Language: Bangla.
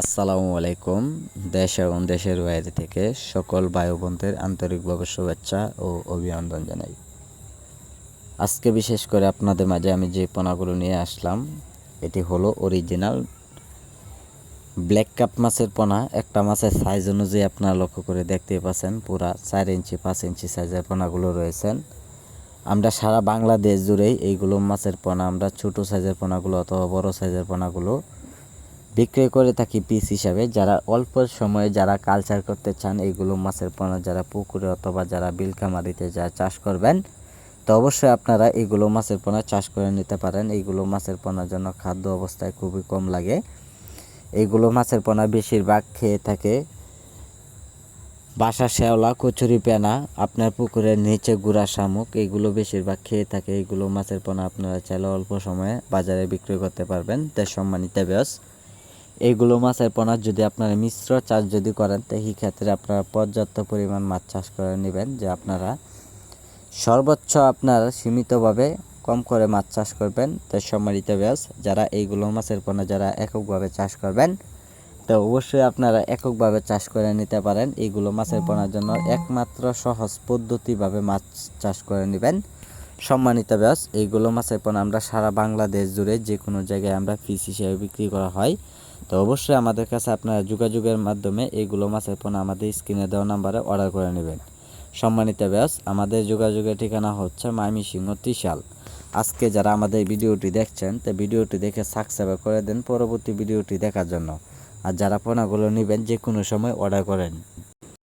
আসসালামু আলাইকুম, দেশ এবং দেশের বাইরে থেকে সকল ও আন্তরিকভাবে শুভেচ্ছা ও অভিনন্দন জানাই। আজকে বিশেষ করে আপনাদের মাঝে আমি যে পোনাগুলো নিয়ে আসলাম, এটি হলো অরিজিনাল ব্ল্যাক কাপ মাছের পোনা। একটা মাছের সাইজ অনুযায়ী আপনারা লক্ষ্য করে দেখতে পাচ্ছেন, পুরা চার ইঞ্চি, পাঁচ ইঞ্চি সাইজের পোনাগুলো রয়েছেন। আমরা সারা বাংলাদেশ জুড়েই এইগুলো মাছের পোনা, আমরা ছোটো সাইজের পোনাগুলো অথবা বড় সাইজের পোনাগুলো বিক্রয় করে থাকি পিস হিসাবে, যারা অল্প সময়ে যারা কালচার করতে চান এইগুলো মাছের পোনা, যারা পুকুরে অথবা যারা বিলকামারিতে যা চাষ করবেন, তো অবশ্যই আপনারা এইগুলো মাছের পোনা চাষ করে নিতে পারেন। এইগুলো মাছের পোনার জন্য খাদ্য অবস্থায় খুবই কম লাগে। এইগুলো মাছের পোনা বেশিরভাগ খেয়ে থাকে বাসা, শেওলা, কচুরি, পেনা, আপনার পুকুরের নিচে গুড়া, শামুক এইগুলো বেশিরভাগ খেয়ে থাকে। এইগুলো মাছের পোনা আপনারা চাইলে অল্প সময়ে বাজারে বিক্রি করতে পারবেন। তাই সম্মানিত ব্যাস এইগুলো মাছের পোনা যদি আপনারা মিশ্র চাষ যদি করেন, তো এই ক্ষেত্রে আপনারা পর্যাপ্ত পরিমাণ মাছ চাষ করে নেবেন, যে আপনারা সর্বোচ্চ আপনার সীমিতভাবে কম করে মাছ চাষ করবেন। তাই সম্মানিত ব্যাস যারা এইগুলো মাছের পোনা যারা এককভাবে চাষ করবেন, তো অবশ্যই আপনারা এককভাবে চাষ করে নিতে পারেন। এইগুলো মাছের পোনার জন্য একমাত্র সহজ পদ্ধতিভাবে মাছ চাষ করে নেবেন। সম্মানিত ব্যাস এইগুলো মাছের পোনা আমরা সারা বাংলাদেশ জুড়ে যে কোনো জায়গায় আমরা পিস হিসেবে বিক্রি করা হয়। তো অবশ্যই আমাদের কাছে আপনারা যোগাযোগের মাধ্যমে এইগুলো মাছের পণ্য আমাদের স্ক্রিনে দেওয়া নাম্বারে অর্ডার করে নেবেন। সম্মানিত ব্যাস আমাদের যোগাযোগের ঠিকানা হচ্ছে সিংহ ত্রিশাল। আজকে যারা আমাদের ভিডিওটি দেখছেন, তো ভিডিওটি দেখে সাবস্ক্রাইব করে দেন পরবর্তী ভিডিওটি দেখার জন্য। আর যারা পোনাগুলো নেবেন যে কোনো সময় অর্ডার করেন।